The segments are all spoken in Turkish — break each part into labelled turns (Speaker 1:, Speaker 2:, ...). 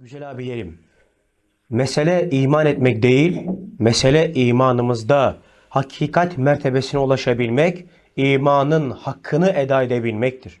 Speaker 1: Güzel abilerim. Mesele iman etmek değil, mesele imanımızda hakikat mertebesine ulaşabilmek, imanın hakkını eda edebilmektir.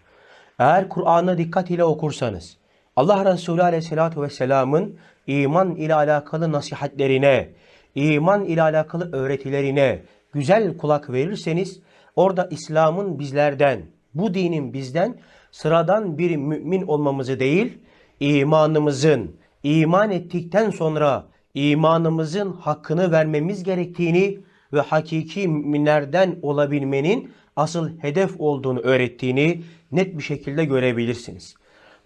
Speaker 1: Eğer Kur'an'ı dikkat ile okursanız, Allah Resulü Aleyhisselatü Vesselam'ın iman ile alakalı nasihatlerine, iman ile alakalı öğretilerine güzel kulak verirseniz, orada İslam'ın bizlerden, bu dinin bizden sıradan bir mümin olmamızı değil, imanımızın, iman ettikten sonra imanımızın hakkını vermemiz gerektiğini ve hakiki müminlerden olabilmenin asıl hedef olduğunu öğrettiğini net bir şekilde görebilirsiniz.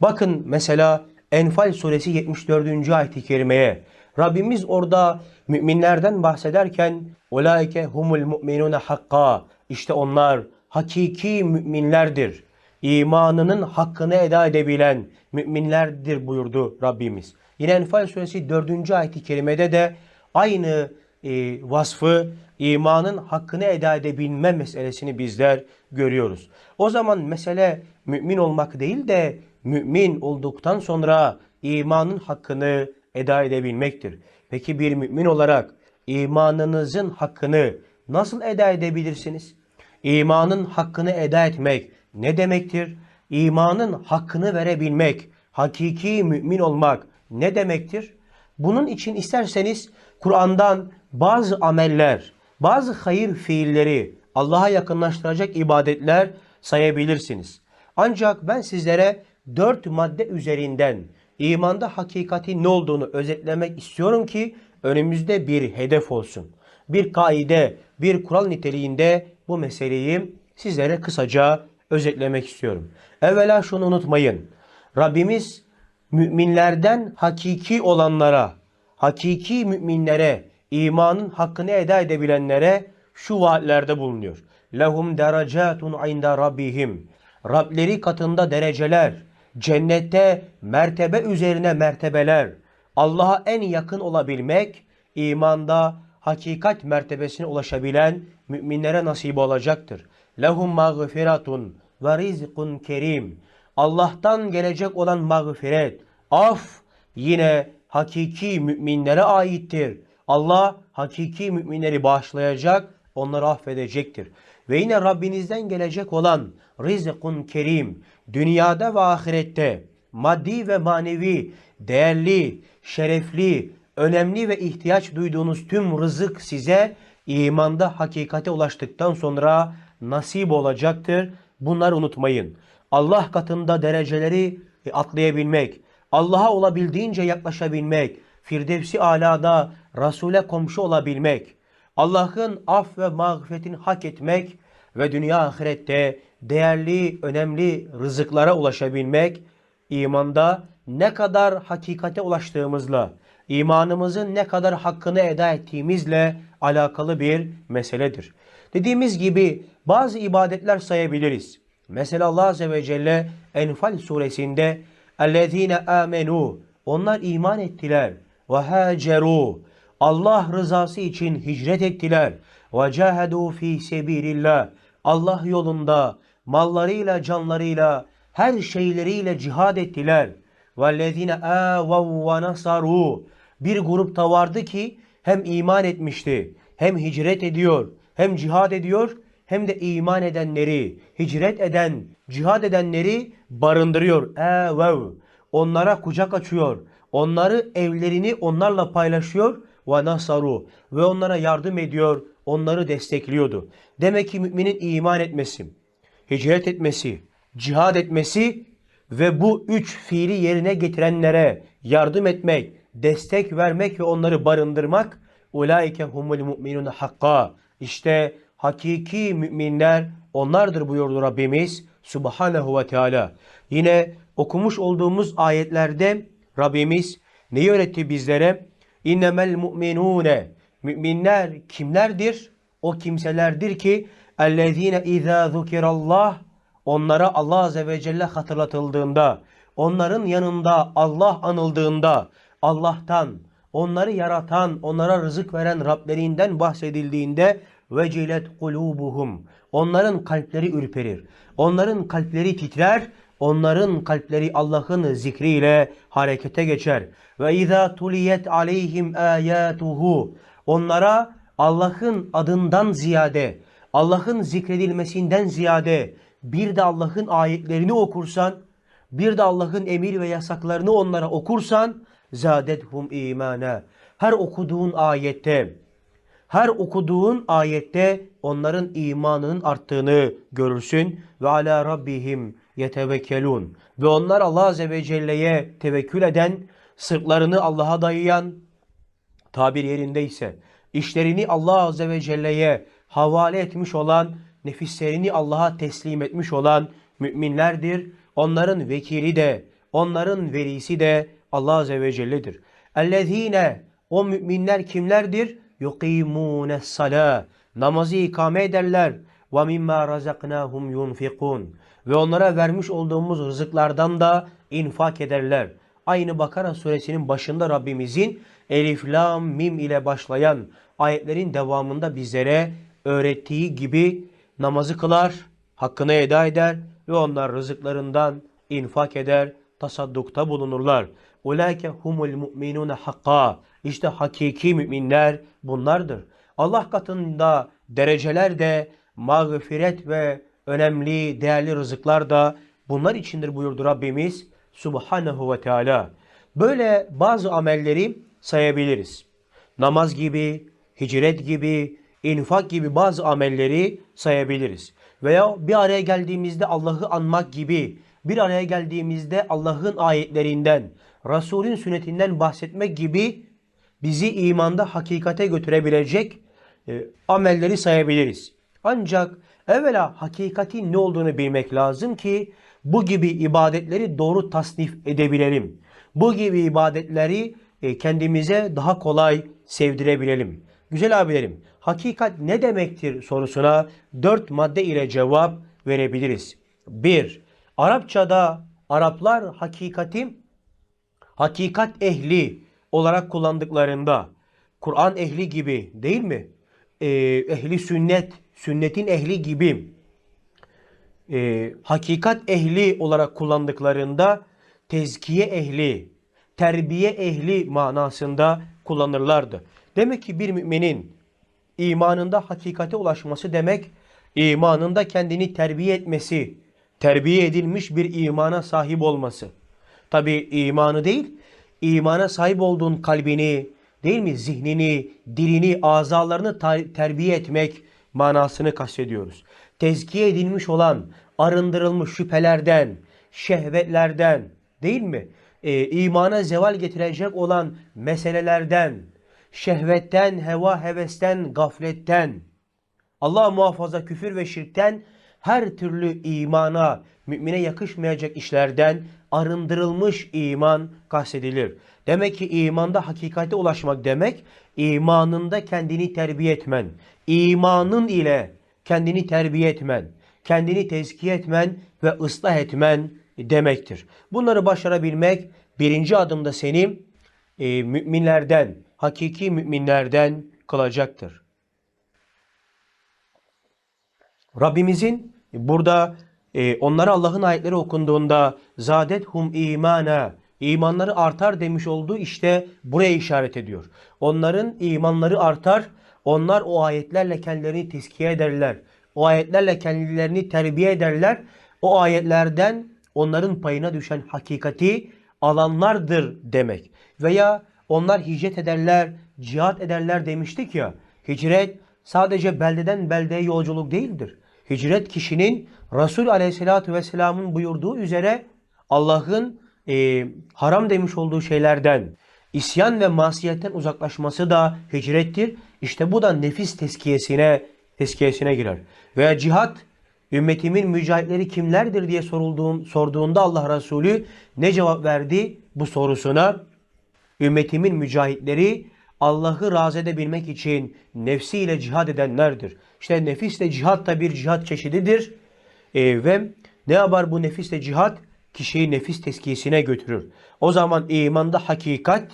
Speaker 1: Bakın mesela Enfal suresi 74. ayet-i kerimeye Rabbimiz orada müminlerden bahsederken Ulaike humul mu'minune hakka işte onlar hakiki müminlerdir. İmanının hakkını eda edebilen müminlerdir buyurdu Rabbimiz. Yine Enfal suresi 4. ayet-i kerimede de aynı e, vasfı imanın hakkını eda edebilme meselesini bizler görüyoruz. O zaman mesele mümin olmak değil de mümin olduktan sonra imanın hakkını eda edebilmektir. Peki bir mümin olarak imanınızın hakkını nasıl eda edebilirsiniz? İmanın hakkını eda etmek ne demektir? İmanın hakkını verebilmek, hakiki mümin olmak ne demektir? Bunun için isterseniz Kur'an'dan bazı ameller, bazı hayır fiilleri, Allah'a yakınlaştıracak ibadetler sayabilirsiniz. Ancak ben sizlere dört madde üzerinden imanda hakikatin ne olduğunu özetlemek istiyorum ki önümüzde bir hedef olsun. Bir kaide, bir kural niteliğinde bu meseleyi sizlere kısaca özetlemek istiyorum. Evvela şunu unutmayın. Rabbimiz müminlerden hakiki olanlara, hakiki müminlere, imanın hakkını eda edebilenlere şu vaatlerde bulunuyor. Lehum derecatun inda rabbihim. Rableri katında dereceler, cennette mertebe üzerine mertebeler. Allah'a en yakın olabilmek, imanda hakikat mertebesine ulaşabilen müminlere nasip olacaktır. Lehum mağfiratun ve rizkun kerim. Allah'tan gelecek olan mağfiret, af yine hakiki müminlere aittir. Allah hakiki müminleri bağışlayacak, onları affedecektir. Ve yine Rabbinizden gelecek olan rizkun kerim, dünyada ve ahirette maddi ve manevi, değerli, şerefli, önemli ve ihtiyaç duyduğunuz tüm rızık size imanda hakikate ulaştıktan sonra nasip olacaktır. Bunları unutmayın. Allah katında dereceleri atlayabilmek, Allah'a olabildiğince yaklaşabilmek, Firdevsi alada Resul'e komşu olabilmek, Allah'ın af ve mağfiretini hak etmek ve dünya ahirette değerli, önemli rızıklara ulaşabilmek, imanda ne kadar hakikate ulaştığımızla, imanımızın ne kadar hakkını eda ettiğimizle alakalı bir meseledir. Dediğimiz gibi bazı ibadetler sayabiliriz. Mesela Allah Azze ve Celle Enfal suresinde اَلَّذ۪ينَ آمَنُوا Onlar iman ettiler. وَهَاجَرُوا Allah rızası için hicret ettiler. وَجَاهَدُوا ف۪ي سَب۪يلِ اللّٰهِ Allah yolunda mallarıyla, canlarıyla, her şeyleriyle cihad ettiler. وَالَّذ۪ينَ آوَوْا وَنَصَرُوا bir grupta vardı ki hem iman etmişti, hem hicret ediyor, hem cihad ediyor, hem de iman edenleri, hicret eden, cihad edenleri barındırıyor. Evev. Onlara kucak açıyor. Onları evlerini onlarla paylaşıyor. Ve nasaru. Ve onlara yardım ediyor. Onları destekliyordu. Demek ki müminin iman etmesi, hicret etmesi, cihad etmesi ve bu üç fiili yerine getirenlere yardım etmek, destek vermek ve onları barındırmak ulaike humul mu'minun hakka. İşte hakiki müminler onlardır buyurdu Rabbimiz Subhanahu ve Teala. Yine okumuş olduğumuz ayetlerde Rabbimiz neyi öğretti bizlere? İnnemel mu'minune. Müminler kimlerdir? O kimselerdir ki ellezine izâ zukirallah onlara Allah Azze ve Celle hatırlatıldığında, onların yanında Allah anıldığında, Allah'tan, onları yaratan, onlara rızık veren Rablerinden bahsedildiğinde vecilet kulubuhum. Onların kalpleri ürperir. Onların kalpleri titrer. Onların kalpleri Allah'ın zikriyle harekete geçer. Ve izâ tuliyet aleyhim âyâtuhu. Onlara Allah'ın adından ziyade, Allah'ın zikredilmesinden ziyade bir de Allah'ın ayetlerini okursan, bir de Allah'ın emir ve yasaklarını onlara okursan, zâdethum imana. Her okuduğun ayette, her okuduğun ayette onların imanının arttığını görürsün. Ve ala rabbihim yetevekkelun. Ve onlar Allah Azze ve Celle'ye tevekkül eden, sırtlarını Allah'a dayayan, tabir yerindeyse işlerini Allah Azze ve Celle'ye havale etmiş olan, nefislerini Allah'a teslim etmiş olan müminlerdir. Onların vekili de, onların velisi de Allah Azze ve Celle'dir. Ellezine, o müminler kimlerdir? Yukimune salâ, namazı ikame ederler. Ve mimma razaknahum yunfikun. Ve onlara vermiş olduğumuz rızıklardan da infak ederler. Aynı Bakara suresinin başında Rabbimizin Elif, Lam, Mim ile başlayan ayetlerin devamında bizlere öğrettiği gibi namazı kılar, hakkını eda eder ve onlar rızıklarından infak eder, tasaddukta bulunurlar. Ulaike humul mu'minune hakka. İşte hakiki müminler bunlardır. Allah katında dereceler de mağfiret ve önemli, değerli rızıklar da bunlar içindir buyurdu Rabbimiz Subhanahu ve Teala. Böyle bazı amelleri sayabiliriz. Namaz gibi, hicret gibi, infak gibi bazı amelleri sayabiliriz. Veya bir araya geldiğimizde Allah'ı anmak gibi, bir araya geldiğimizde Allah'ın ayetlerinden, Resulün sünnetinden bahsetmek gibi bizi imanda hakikate götürebilecek e, amelleri sayabiliriz. Ancak evvela hakikatin ne olduğunu bilmek lazım ki bu gibi ibadetleri doğru tasnif edebilelim. Bu gibi ibadetleri e, kendimize daha kolay sevdirebilelim. Güzel abilerim, hakikat ne demektir sorusuna dört madde ile cevap verebiliriz. 1. Arapçada Araplar hakikati hakikat ehli olarak kullandıklarında Kur'an ehli gibi değil mi? Ee, ehli sünnet, sünnetin ehli gibi e, hakikat ehli olarak kullandıklarında tezkiye ehli, terbiye ehli manasında kullanırlardı. Demek ki bir müminin imanında hakikate ulaşması demek, imanında kendini terbiye etmesi, terbiye edilmiş bir imana sahip olması. Tabi imanı değil, imana sahip olduğun kalbini, değil mi zihnini, dilini, azalarını terbiye etmek manasını kastediyoruz. Tezkiye edilmiş olan, arındırılmış şüphelerden, şehvetlerden, değil mi? Ee, imana zeval getirecek olan meselelerden, şehvetten, heva hevesten, gafletten, Allah muhafaza küfür ve şirkten her türlü imana, mümine yakışmayacak işlerden arındırılmış iman kastedilir. Demek ki imanda hakikate ulaşmak demek, imanında kendini terbiye etmen, imanın ile kendini terbiye etmen, kendini tezkiye etmen ve ıslah etmen demektir. Bunları başarabilmek birinci adımda seni e, müminlerden, hakiki müminlerden kılacaktır. Rabbimizin burada e, onlara Allah'ın ayetleri okunduğunda zadet hum imana imanları artar demiş olduğu işte buraya işaret ediyor. Onların imanları artar. Onlar o ayetlerle kendilerini teskiye ederler. O ayetlerle kendilerini terbiye ederler. O ayetlerden onların payına düşen hakikati alanlardır demek. Veya onlar hicret ederler, cihat ederler demiştik ya. Hicret sadece beldeden beldeye yolculuk değildir. Hicret kişinin Resul Aleyhisselatü Vesselam'ın buyurduğu üzere Allah'ın e, haram demiş olduğu şeylerden isyan ve masiyetten uzaklaşması da hicrettir. İşte bu da nefis teskiyesine teskiyesine girer. Veya cihat ümmetimin mücahitleri kimlerdir diye sorulduğun, sorduğunda Allah Resulü ne cevap verdi bu sorusuna? Ümmetimin mücahitleri Allah'ı razı edebilmek için nefsiyle cihad edenlerdir. İşte nefisle cihat da bir cihat çeşididir. E, ve ne yapar bu nefisle cihat? Kişiyi nefis teskiyesine götürür. O zaman imanda hakikat,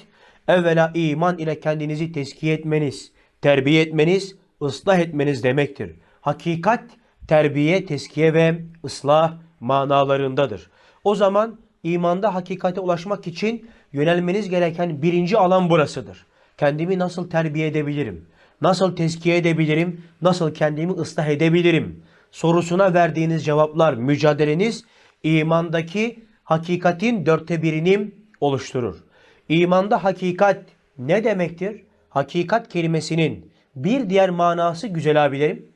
Speaker 1: evvela iman ile kendinizi teskiye etmeniz, terbiye etmeniz, ıslah etmeniz demektir. Hakikat, terbiye, teskiye ve ıslah manalarındadır. O zaman imanda hakikate ulaşmak için yönelmeniz gereken birinci alan burasıdır. Kendimi nasıl terbiye edebilirim? Nasıl teskiye edebilirim? Nasıl kendimi ıslah edebilirim? Sorusuna verdiğiniz cevaplar, mücadeleniz imandaki hakikatin dörtte birini oluşturur. İmanda hakikat ne demektir? Hakikat kelimesinin bir diğer manası güzel abilerim,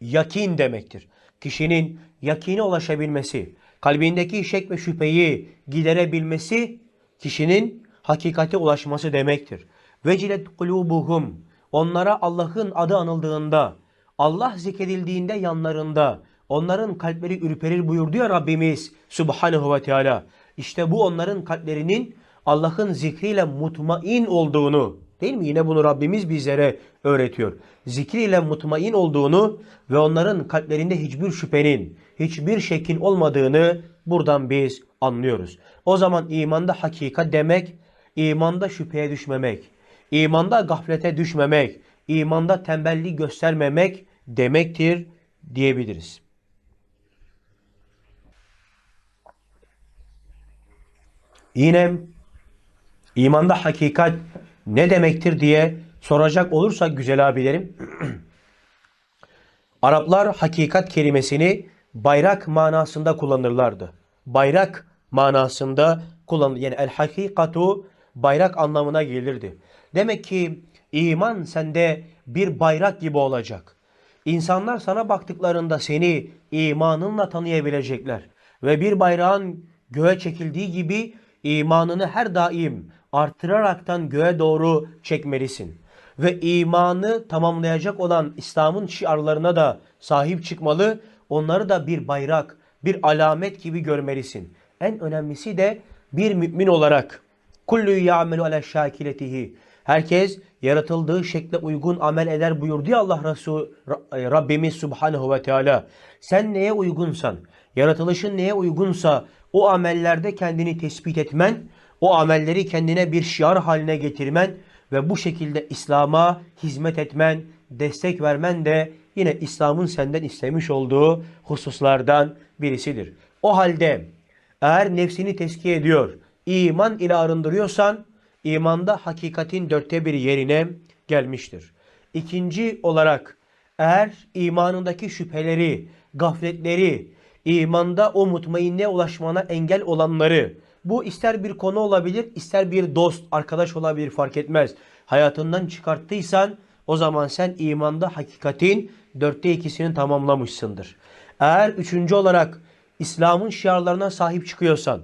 Speaker 1: yakin demektir. Kişinin yakine ulaşabilmesi, kalbindeki şek ve şüpheyi giderebilmesi, kişinin hakikate ulaşması demektir. Vecilet kulubuhum, onlara Allah'ın adı anıldığında, Allah zikredildiğinde yanlarında, onların kalpleri ürperir buyurdu ya Rabbimiz Subhanahu ve Teala. İşte bu onların kalplerinin Allah'ın zikriyle mutmain olduğunu, değil mi? Yine bunu Rabbimiz bizlere öğretiyor. Zikriyle mutmain olduğunu ve onların kalplerinde hiçbir şüphenin, hiçbir şekin olmadığını buradan biz anlıyoruz. O zaman imanda hakikat demek, imanda şüpheye düşmemek, imanda gaflete düşmemek, imanda tembellik göstermemek demektir diyebiliriz. Yine imanda hakikat ne demektir diye soracak olursak güzel abilerim. Araplar hakikat kelimesini bayrak manasında kullanırlardı. Bayrak manasında kullanılır. Yani el hakikatu bayrak anlamına gelirdi. Demek ki iman sende bir bayrak gibi olacak. İnsanlar sana baktıklarında seni imanınla tanıyabilecekler. Ve bir bayrağın göğe çekildiği gibi imanını her daim artıraraktan göğe doğru çekmelisin. Ve imanı tamamlayacak olan İslam'ın şiarlarına da sahip çıkmalı. Onları da bir bayrak, bir alamet gibi görmelisin. En önemlisi de bir mümin olarak kullu ya'melu ala şakiletihi. Herkes yaratıldığı şekle uygun amel eder buyurdu ya Allah Resulü Rabbimiz Subhanahu ve Teala. Sen neye uygunsan, yaratılışın neye uygunsa o amellerde kendini tespit etmen, o amelleri kendine bir şiar haline getirmen ve bu şekilde İslam'a hizmet etmen, destek vermen de yine İslam'ın senden istemiş olduğu hususlardan birisidir. O halde eğer nefsini teskiye ediyor, iman ile arındırıyorsan, imanda hakikatin dörtte bir yerine gelmiştir. İkinci olarak eğer imanındaki şüpheleri, gafletleri, imanda o mutmainne ulaşmana engel olanları, bu ister bir konu olabilir, ister bir dost, arkadaş olabilir fark etmez. Hayatından çıkarttıysan o zaman sen imanda hakikatin dörtte ikisini tamamlamışsındır. Eğer üçüncü olarak İslam'ın şiarlarına sahip çıkıyorsan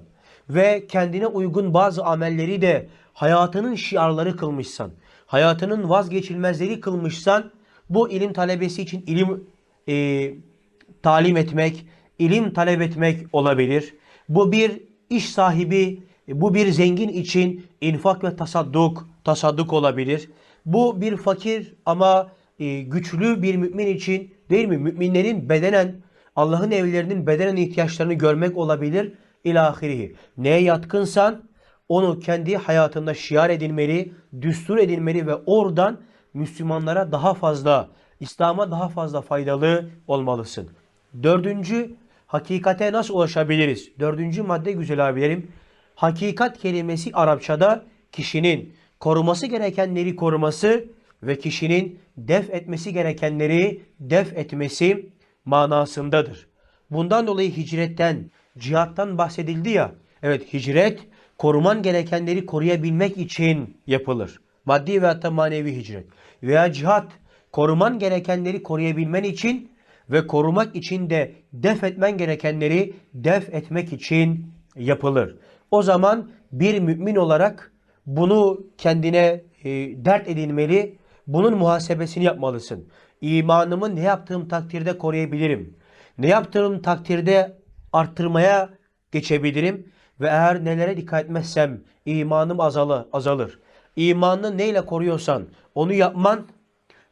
Speaker 1: ve kendine uygun bazı amelleri de hayatının şiarları kılmışsan, hayatının vazgeçilmezleri kılmışsan bu ilim talebesi için ilim e, talim etmek, ilim talep etmek olabilir. Bu bir iş sahibi, bu bir zengin için infak ve tasadduk, tasadduk olabilir. Bu bir fakir ama e, güçlü bir mümin için değil mi? Müminlerin bedenen, Allah'ın evlerinin bedenen ihtiyaçlarını görmek olabilir. İlahirihi. Neye yatkınsan onu kendi hayatında şiar edilmeli, düstur edilmeli ve oradan Müslümanlara daha fazla, İslam'a daha fazla faydalı olmalısın. Dördüncü, hakikate nasıl ulaşabiliriz? Dördüncü madde güzel abilerim. Hakikat kelimesi Arapçada kişinin koruması gerekenleri koruması ve kişinin def etmesi gerekenleri def etmesi manasındadır. Bundan dolayı hicretten, cihattan bahsedildi ya. Evet hicret koruman gerekenleri koruyabilmek için yapılır. Maddi ve hatta manevi hicret. Veya cihat koruman gerekenleri koruyabilmen için ve korumak için de def etmen gerekenleri def etmek için yapılır. O zaman bir mümin olarak bunu kendine e, dert edinmeli, bunun muhasebesini yapmalısın. İmanımı ne yaptığım takdirde koruyabilirim? Ne yaptığım takdirde arttırmaya geçebilirim? Ve eğer nelere dikkat etmezsem imanım azalı, azalır. İmanını neyle koruyorsan onu yapman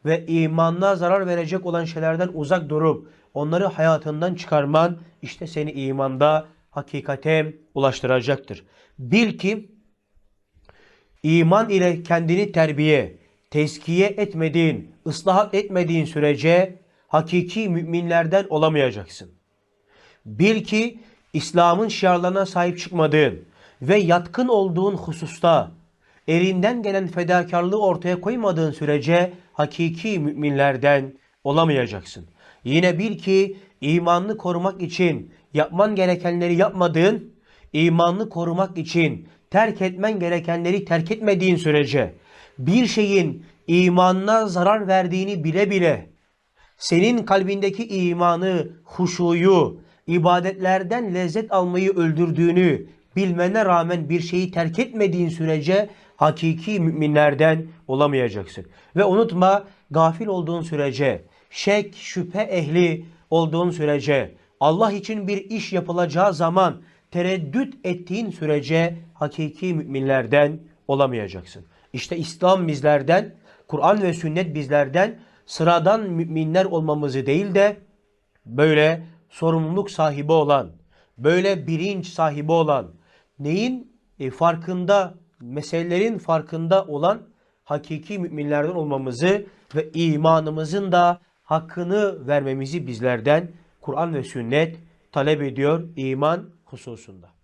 Speaker 1: ve imanına zarar verecek olan şeylerden uzak durup onları hayatından çıkarman işte seni imanda hakikate ulaştıracaktır. Bil ki iman ile kendini terbiye, tezkiye etmediğin, ıslahat etmediğin sürece hakiki müminlerden olamayacaksın. Bil ki İslam'ın şiarlarına sahip çıkmadığın ve yatkın olduğun hususta elinden gelen fedakarlığı ortaya koymadığın sürece hakiki müminlerden olamayacaksın. Yine bil ki imanını korumak için yapman gerekenleri yapmadığın, imanını korumak için terk etmen gerekenleri terk etmediğin sürece bir şeyin imanına zarar verdiğini bile bile senin kalbindeki imanı, huşuyu, ibadetlerden lezzet almayı öldürdüğünü bilmene rağmen bir şeyi terk etmediğin sürece hakiki müminlerden olamayacaksın. Ve unutma gafil olduğun sürece, şek, şüphe ehli olduğun sürece, Allah için bir iş yapılacağı zaman tereddüt ettiğin sürece hakiki müminlerden olamayacaksın. İşte İslam bizlerden, Kur'an ve sünnet bizlerden sıradan müminler olmamızı değil de böyle sorumluluk sahibi olan, böyle bilinç sahibi olan, neyin e, farkında, meselelerin farkında olan hakiki müminlerden olmamızı ve imanımızın da hakkını vermemizi bizlerden Kur'an ve sünnet talep ediyor iman hususunda.